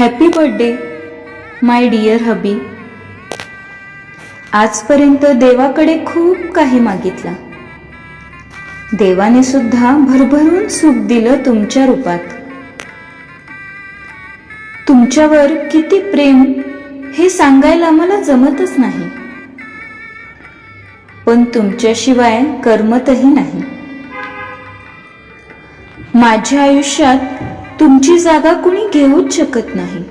Happy birthday my dear hubby आजपर्यंत देवाकडे खूप काही मागितलं. देवाने सुद्धा भरभरून सुख दिलं तुमच्या रूपात. तुमच्यावर किती प्रेम हे सांगायला मला जमतच नाही. पण तुमच्याशिवाय करमतही नाही. माझ्या आयुष्यात तुमची जागा कुणी घेऊच शकत नाही.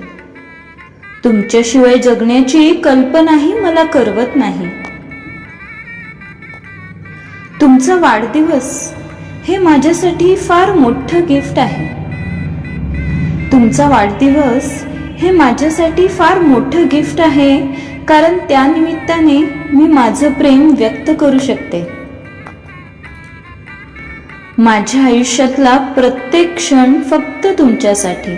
तुमच्याशिवाय जगण्याची कल्पनाही मला करवत नाही. तुमचा वाढदिवस हे माझ्यासाठी फार मोठं गिफ्ट आहे. तुमचा वाढदिवस हे माझ्यासाठी फार मोठं गिफ्ट आहे कारण त्यानिमित्ताने मी माझं प्रेम व्यक्त करू शकते. माझ्या आयुष्यातला प्रत्येक क्षण फक्त तुमच्यासाठी.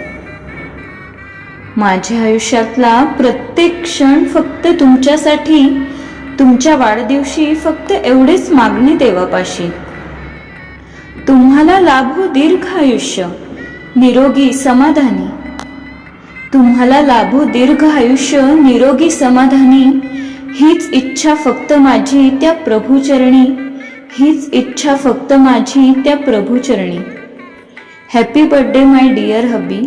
माझ्या आयुष्यातला प्रत्येक क्षण फक्त तुमच्यासाठी. तुमच्या वाढदिवशी फक्त एवढेच मागणी देवापाशी. तुम्हाला लाभो दीर्घ आयुष्य निरोगी समाधानी. तुम्हाला लाभो दीर्घ आयुष्य निरोगी समाधानी हीच इच्छा फक्त माझी त्या प्रभूचरणी. हीच इच्छा फक्त माझी त्या प्रभूचरणी. Happy birthday my dear hubby